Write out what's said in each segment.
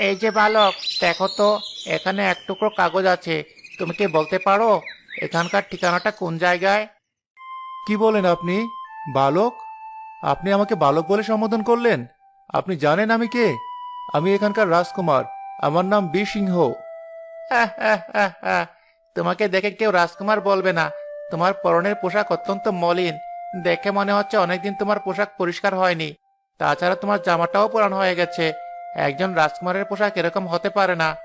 এই যে বালক দেখো তো এখানে এক টুকরো কাগজ আছে। তুমি কি বলতে পারো এখানকার ঠিকানাটা কোন জায়গায়? কি বলেন আপনি? বালক? আপনি আমাকে বালক বলে সম্বোধন করলেন? আপনি জানেন আমি কে? আমি এখানকার রাজকুমার। আমার নাম বি সিংহ। আহ, আহ, আহ। তোমাকে দেখে কেউ রাজকুমার বলবে না। তোমার পরনের পোশাক অত্যন্ত মলিন। দেখে মনে হচ্ছে অনেকদিন তোমার পোশাক পরিষ্কার হয়নি। তাছাড়া তোমার জামাটাও পুরান হয়ে গেছে। একজন রাজকুমারের পোশাক এরকম হতে পারে না।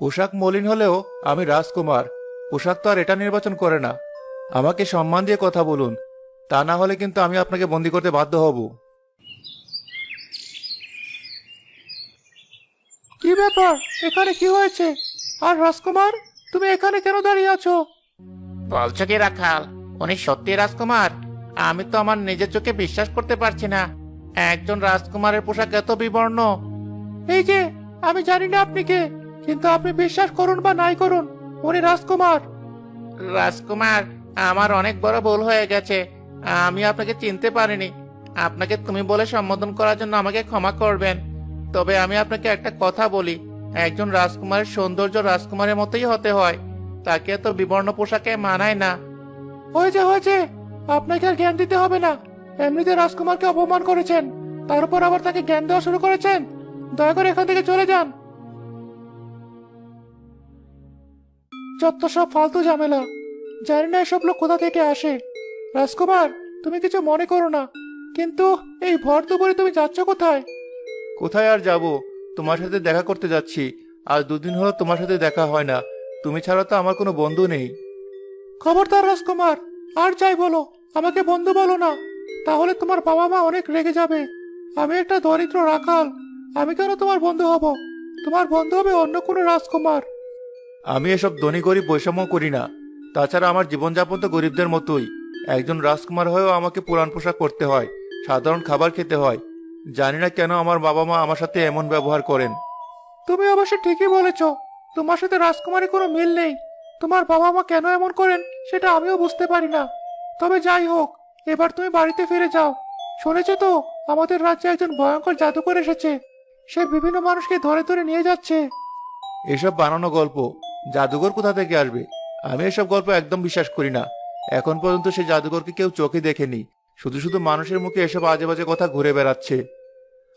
পোশাক মলিন হলেও আমি রাজকুমার। পোশাক তো আর এটা নির্বাচন করে না। আমাকে সম্মান দিয়ে কথা বলুন। তা না হলে কিন্তু আমি আপনাকে বন্দি করতে বাধ্য হব। কি ব্যাপার? এখানে কি হয়েছে? আর রাজকুমার তুমি এখানে কেন দাঁড়িয়ে আছো? বলছো কি রাখাল উনি সত্যি রাজকুমার। আমি তো আমার নিজের চোখে বিশ্বাস করতে পারছি না। একজন রাজকুমারের পোশাক এত বিবর্ণ এই যে আমি জানি না আপনি কে কিন্তু আপনি বিশ্বাস করুন বা নাই করুন উনি রাজকুমার। রাজকুমার আমার অনেক বড় ভুল হয়ে গেছে। আমি আপনাকে চিনতে পারিনি। আপনাকে তুমি বলে সম্বোধন করার জন্য আমাকে ক্ষমা করবেন। তবে আমি আপনাকে একটা কথা বলি। একজন রাজকুমারের সৌন্দর্য রাজকুমারের মতোই হতে হয়। তাকে তো বিবর্ণ পোশাকে মানায় না। হয়েছে হয়েছে। আপনাকে আর জ্ঞান দিতে হবে না। এমনিতে রাজকুমারকে অপমান করেছেন। তার উপর আবার তাকে জ্ঞান দেওয়া শুরু করেছেন। দয়া করে এখান থেকে চলে যান। যত সব ফালতু ঝামেলা জানি না এসব লোক কোথা থেকে আসে। রাজকুমার তুমি কিছু মনে করো না কিন্তু এই ভর দুপুরে তুমি যাচ্ছ কোথায়? কোথায় আর যাব? তোমার সাথে দেখা করতে যাচ্ছি। আজ দুদিন হলো তোমার সাথে দেখা হয় না। তুমি ছাড়া তো আমার কোনো বন্ধু নেই। খবরদার রাজকুমার আর যাই বলো আমাকে বন্ধু বলো না। তাহলে তোমার বাবা মা অনেক রেগে যাবে। আমি একটা দরিদ্র রাখাল। আমি কেন তোমার বন্ধু হব? তোমার বন্ধু হবে অন্য কোনো রাজকুমার। আমি এসব ধনী গরিব বৈষম্য করি না। তাছাড়া আমার জীবনযাপন তো গরিবদের মতোই। একজন রাজকুমার হয়েও আমাকে পুরান পোশাক পরতে হয় সাধারণ খাবার খেতে হয়। জানি না কেন আমার বাবা মা আমার সাথে এমন ব্যবহার করেন। তুমি অবশ্য ঠিকই বলেছ তোমার সাথে রাজকুমারের কোনো মিল নেই। তোমার বাবা মা কেন এমন করেন সেটা আমিও বুঝতে পারি না। তবে যাই হোক এবার তুমি বাড়িতে ফিরে যাও। শুনেছো তো আমাদের রাজ্যে একজন ভয়ঙ্কর জাদুকর এসেছে। সে বিভিন্ন মানুষকে ধরে ধরে নিয়ে যাচ্ছে। এসব বানানো গল্প জাদুঘর কোথা থেকে আসবে? আমি এসব গল্প একদম বিশ্বাস করি না। এখন পর্যন্ত সে জাদুঘরকে কেউ চোখে দেখেনি। শুধু শুধু মানুষের মুখে এসব আজে বাজে কথা ঘুরে বেড়াচ্ছে।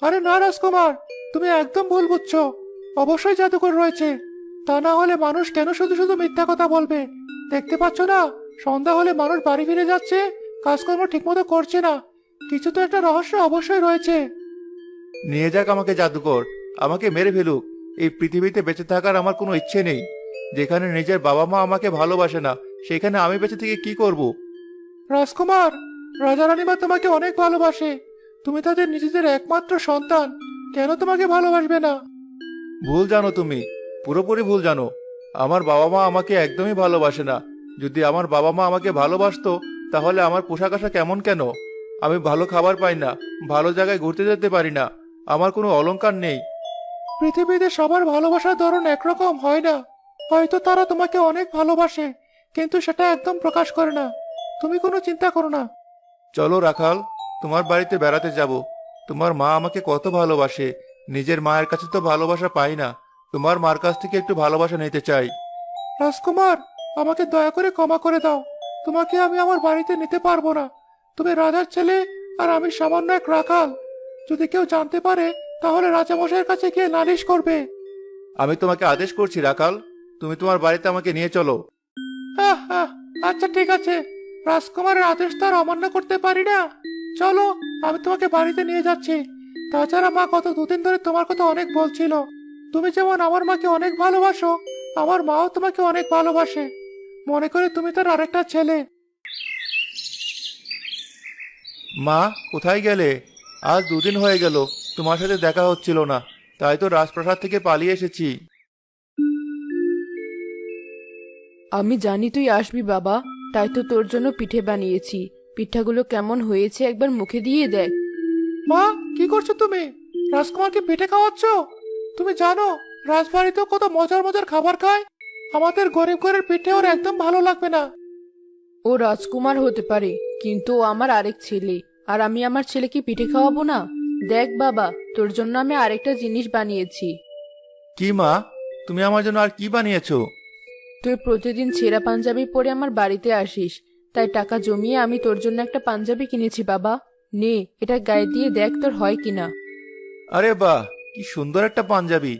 আরে না রাজকুমার তুমি একদম ভুল বুঝছ। অবশ্যই জাদুঘর রয়েছে। তা না হলে মানুষ কেন শুধু শুধু মিথ্যা কথা বলবে? দেখতে পাচ্ছ না সন্ধ্যা হলে মানুষ বাড়ি ফিরে যাচ্ছে কাজকর্ম ঠিকমতো করছে না। কিছু তো একটা রহস্য অবশ্যই রয়েছে। নিয়ে যাক আমাকে জাদুকর, আমাকে মেরে ফেলুক। এই পৃথিবীতে বেঁচে থাকার আমার কোনো ইচ্ছে নেই। যেখানে নিজের বাবা মা আমাকে ভালোবাসে না, সেখানে আমি বেঁচে থেকে কি করব? রাজকুমার রাজা রানীমা তোমাকে অনেক ভালোবাসে। তুমি তাদের নিজেদের একমাত্র সন্তান, কেন তোমাকে ভালোবাসবে না? ভুল জানো তুমি, পুরোপুরি ভুল জানো। আমার বাবা মা আমাকে একদমই ভালোবাসে না। যদি আমার বাবা মা আমাকে ভালোবাসতো, তাহলে আমার পোশাক আশা কেমন কেন? আমি ভালো খাবার পাই না, ভালো জায়গায় ঘুরতে যেতে পারি না। আমার কোনো অলংকার নেই। পৃথিবীতে সবার ভালোবাসার ধরন একরকম, হয় না? হয়তো তারা তোমাকে অনেক ভালোবাসে, কিন্তু সেটা একদম প্রকাশ করে না। তুমি কোনো চিন্তা করো না। চলো রাখাল, তোমার বাড়িতে বেড়াতে যাব। তোমার মা আমাকে কত ভালোবাসে। নিজের মায়ের কাছে তো ভালোবাসা পাই না। তোমার মার কাছ থেকে একটু ভালোবাসা নিতে চাই। রাজকুমার, আমাকে দয়া করে ক্ষমা করে দাও। তোমাকে আমি আমার বাড়িতে নিতে পারব না। তুমি রাজার ছেলে, আর আমি সামান্য এক রাখাল। যদি কেউ জানতে পারে তাহলে রাজামশাইয়ের কাছে গিয়ে নালিশ করবে। আমি তোমাকে আদেশ করছি রাখাল তুমি তোমার বাড়িতে আমাকে নিয়ে চলো। আহ, আহ, আচ্ছা ঠিক আছে। রাজকুমারের আদেশ তো আর অমান্য করতে পারি না। চলো আমি তোমাকে বাড়িতে নিয়ে যাচ্ছি। তাছাড়া মা গত দুদিন ধরে তোমার কথা অনেক বলছিল। তুমি যেমন আমার মাকে অনেক ভালোবাসো আমার মাও তোমাকে অনেক ভালোবাসে। মনে করে তুমি তার আরেকটা ছেলে। মা কোথায় গেলে? আজ দুদিন হয়ে গেল তোমার সাথে দেখা হচ্ছিল না তাই তো রাজপ্রাসাদ থেকে পালিয়ে এসেছি। আমি জানি তুই আসবি বাবা তাই তো তোর জন্য পিঠে বানিয়েছি। পিঠাগুলো কেমন হয়েছে একবার মুখে দিয়ে দেখ। মা কি করছ তুমি? রাজকুমারকে পিঠে খাওয়াচ্ছ? তুমি জানো রাজবাড়িতেও কত মজার মজার খাবার খায়। আমাদের গরিব ঘরের পিঠে ওর একদম ভালো লাগবে না। ও রাজকুমার হতে পারে কিন্তু ও আমার আরেক ছেলে। আর আমি আমার ছেলেকে পিঠে খাওয়াবো না? দেখ বাবা তোর জন্য আমি আরেকটা জিনিস বানিয়েছি। কি মা? তুমি আমার জন্য আর কি বানিয়েছো? তুই প্রতিদিন ছেঁড়া পাঞ্জাবি পরে আমার বাড়িতে আসিস। তাই টাকা জমিয়ে আমি তোর জন্য একটা পাঞ্জাবি কিনেছি বাবা। নে এটা গায়ে দিয়ে দেখ তোর হয় কিনা। আরে বাহ কি সুন্দর একটা পাঞ্জাবি।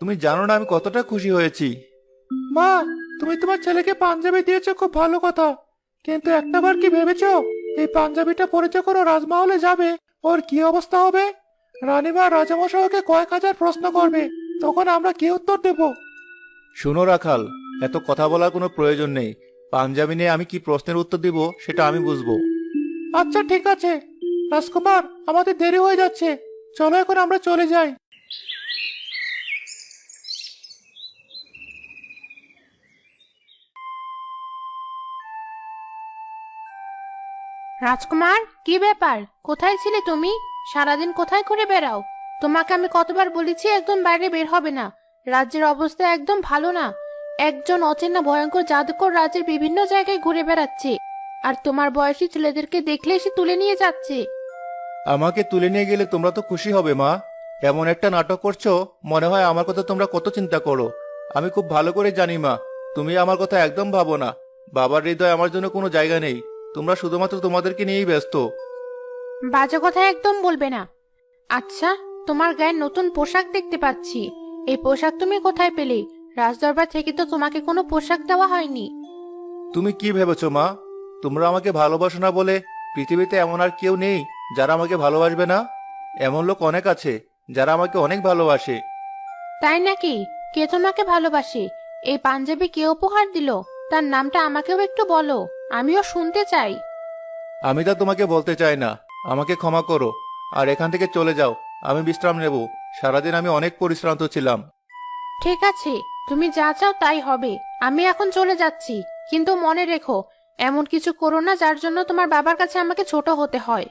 তুমি জানো না আমি কতটা খুশি হয়েছি। মা তুমি তোমার ছেলেকে পাঞ্জাবি দিয়েছ খুব ভালো কথা। কিন্তু একটাবার কি ভেবেছো? এই পাঞ্জাবিটা পরে যখন ও রাজমহলে যাবে? ওর কি অবস্থা হবে? রানীমা রাজামশাইকে কয়েক হাজার প্রশ্ন করবে তখন আমরা কি উত্তর দেব? শোনো রাখাল এত কথা বলার কোনো প্রয়োজন নেই। পাঞ্জাবি নিয়ে আমি কি প্রশ্নের উত্তর দিব সেটা আমি বুঝব। আচ্ছা ঠিক আছে। রাজকুমার আমাদের দেরি হয়ে যাচ্ছে। চলো এখন আমরা চলে যাই। রাজকুমার, কি ব্যাপার? কোথায় ছিলে তুমি? সারাদিন কোথায় ঘুরে বেড়াও? তোমাকে আমি কতবার বলেছি একদম বাইরে বের হবে না। রাজ্যের অবস্থা একদম ভালো না। একজন অচেনা ভয়ঙ্কর জাদুকর রাজ্যের বিভিন্ন জায়গায় ঘুরে বেড়াচ্ছে। আর তোমার বয়সী ছেলেদেরকে দেখলে সে তুলে নিয়ে যাচ্ছে। আমাকে তুলে নিয়ে গেলে তোমরা তো খুশি হবে, মা। এমন একটা নাটক করছ, মনে হয় আমার কথা তোমরা কত চিন্তা করো। আমি খুব ভালো করে জানি, মা। তুমি আমার কথা একদম ভাবো না। বাবার হৃদয় আমার জন্য কোনো জায়গা নেই। তোমরা শুধুমাত্র তোমাদেরকে নিয়েই ব্যস্ত। বাজে কথা একদম বলবে না। আচ্ছা তোমার গায়ে নতুন পোশাক দেখতে পাচ্ছি। এই পোশাক তুমি কোথায় পেলে? রাজদরবার থেকে তো তোমাকে কোনো পোশাক দেওয়া হয়নি। তুমি কি ভেবেছো মা? তোমরা আমাকে ভালোবাসো না বলে পৃথিবীতে এমন আর কেউ নেই যারা আমাকে ভালোবাসবে না? এমন লোক অনেক আছে যারা আমাকে অনেক ভালোবাসে। তাই নাকি? কে তোমাকে ভালোবাসে? এই পাঞ্জাবি কে উপহার দিল? তার নামটা আমাকেও একটু বলো। আমিও শুনতে চাই। আমি তা তোমাকে বলতে চাই না। আমাকে ক্ষমা করো। আর এখান থেকে চলে যাও। আমি বিশ্রাম নেব। সারাদিন আমি অনেক পরিশ্রান্ত ছিলাম। ঠিক আছে। তুমি যা চাও তাই হবে। আমি এখন চলে যাচ্ছি। কিন্তু মনে রেখো এমন কিছু করো না যার জন্য তোমার বাবার কাছে আমাকে ছোট হতে হয়।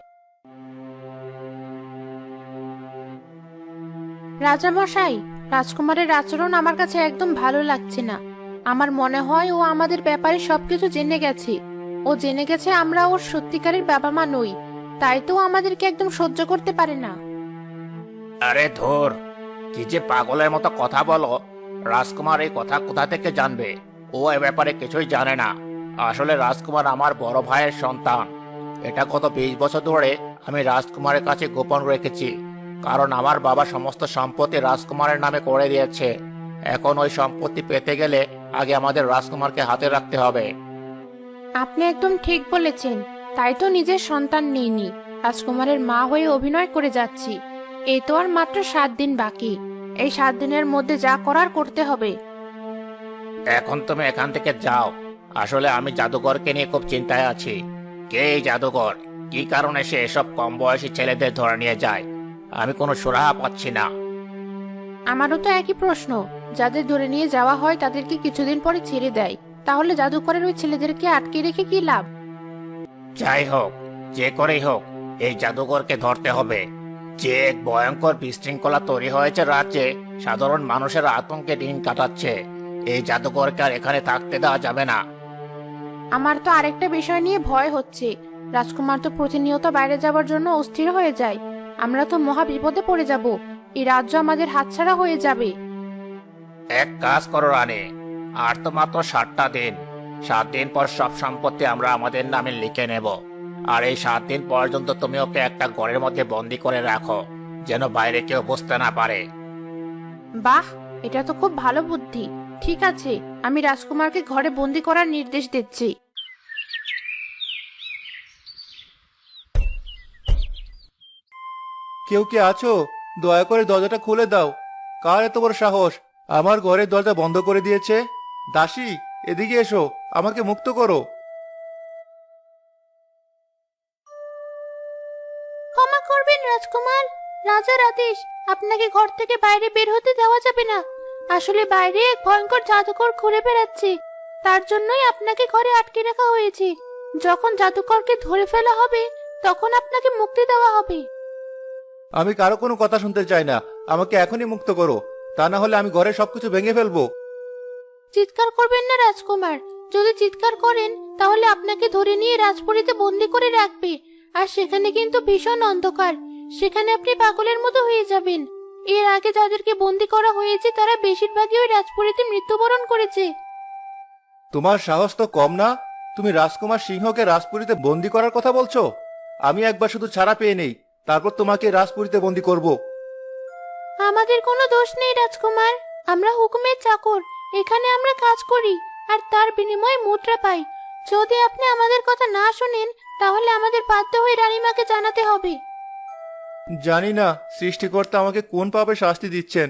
রাজামশাই রাজকুমারের আচরণ আমার কাছে একদম ভালো লাগছে না। আমার মনে হয় ও আমাদের ব্যাপারে সবকিছু জেনে গেছে। ও জেনে গেছে আমরা ওর সত্যিকারের বাবা মা নই, তাই তো আমাদেরকে একদম সহ্য করতে পারে না। আরে ধর, কি যে পাগলের মতো কথা বলো, রাজকুমার এই কথা কোথা থেকে জানবে? ও এ ব্যাপারে কিছুই জানে না। আসলে রাজকুমার আমার বড় ভাইয়ের সন্তান। এটা গত বিশ বছর ধরে আমি রাজকুমারের কাছে গোপন রেখেছি, কারণ আমার বাবা সমস্ত সম্পত্তি রাজকুমারের নামে করে দিয়েছে। এখন ওই সম্পত্তি পেতে গেলে আগে আমাদের রাজকুমারকে হাতে রাখতে হবে। আপনি একদম ঠিক বলেছেন। তাই তো নিজের সন্তান নেইনি। রাজকুমারের মা হয়ে অভিনয় করে যাচ্ছি। এই তো আর মাত্র সাত দিন বাকি। এই সাত দিনের মধ্যে যা করার করতে হবে। এখন তুমি এখান থেকে যাও। আসলে আমি জাদুকরকে নিয়ে খুব চিন্তায় আছি। কে এই জাদুকর কি কারণে সে এসব কম বয়সী ছেলেদের ধরে নিয়ে যায়? আমি কোনো সুরাহা পাচ্ছি না। আমারও তো একই প্রশ্ন। যাদের ধরে নিয়ে যাওয়া হয় তাদেরকে কিছুদিন পরে ছেড়ে দেয়। তাহলে জাদুকরের ওই ছেলেদেরকে আটকে রেখে কি লাভ? যাই হোক যে করেই হোক এই জাদুকরকে ধরতে হবে। যে এক ভয়ঙ্কর বিশৃঙ্খলা তৈরি হয়েছে রাজ্যে সাধারণ মানুষের আতঙ্কে দিন কাটাচ্ছে। এই জাদুকরকে আর এখানে থাকতে দেওয়া যাবে না। আমার তো আরেকটা বিষয় নিয়ে ভয় হচ্ছে। রাজকুমার তো প্রতিনিয়ত বাইরে যাওয়ার জন্য অস্থির হয়ে যায়। আমরা তো মহা বিপদে পড়ে যাব। এই রাজ্য আমাদের হাতছাড়া হয়ে যাবে। এক কাজ করো রানী। আর তো মাত্র সাতটা দিন। সাত দিন পর সব সম্পত্তি আমরা আমাদের নামে লিখে নেব। আর এই সাত দিন পর্যন্ত তুমি ওকে একটা ঘরের মধ্যে বন্দি করে রাখো যেন বাইরে কেউ বুঝতে না পারে। বাহ এটা তো খুব ভালো বুদ্ধি। ঠিক আছে আমি রাজকুমারকে ঘরে বন্দি করার নির্দেশ দিচ্ছি। কেউ কি আছো? দয়া করে দরজাটা খুলে দাও। কার এত বড় সাহস? আমার ঘরের দরজা বন্ধ করে দিয়েছে। দাসী এদিকে এসো আমাকে মুক্ত করো। ক্ষমা করবেন রাজকুমার। রাজার আদেশ আপনাকে ঘর থেকে বাইরে বের হতে দেওয়া যাবে না। আসলে বাইরে এক ভয়ঙ্কর জাদুকর ঘুরে বেড়াচ্ছে। তার জন্যই আপনাকে ঘরে আটকে রাখা হয়েছে। যখন জাদুকরকে ধরে ফেলা হবে তখন আপনাকে মুক্তি দেওয়া হবে। আমি কারও কোনো কথা শুনতে চাই না। আমাকে এখনই মুক্ত করো। তা না হলে আমি ঘরে সবকিছু ভেঙে ফেলব। চিৎকার করবেন না রাজকুমার। যদি চিৎকার করেন তাহলে আপনাকে ধরে নিয়ে রাজপুরীতে বন্দি করে রাখবে। আর সেখানে কিন্তু ভীষণ অন্ধকার। সেখানে আপনি পাগলের মতো হয়ে যাবেন। এর আগে যাদেরকে বন্দি করা হয়েছে তারা বেশিরভাগই ওই রাজপুরীতে মৃত্যুবরণ করেছে। তোমার সাহস তো কম না? তুমি রাজকুমার সিংহকে রাজপুরীতে বন্দি করার কথা বলছো? আমি একবার শুধু ছাড়া পেয়ে নেই। তারপর তোমাকে রাজপুরীতে বন্দি করব। আমাদের কোনো দোষ নেই রাজকুমার। আমরা হুকুমের চাকর। এখানে আমরা কাজ করি, আর তার বিনিময়ে মুদ্রা পাই। যদি আপনি আমাদের কথা না শুনেন, তাহলে আমাদের বাধ্য হয়ে রানীমাকে জানাতে হবে। জানি না, সৃষ্টিকর্তা আমাকে কোন পাপে শাস্তি দিচ্ছেন।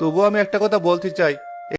তবুও আমি একটা কথা বলতে চাই।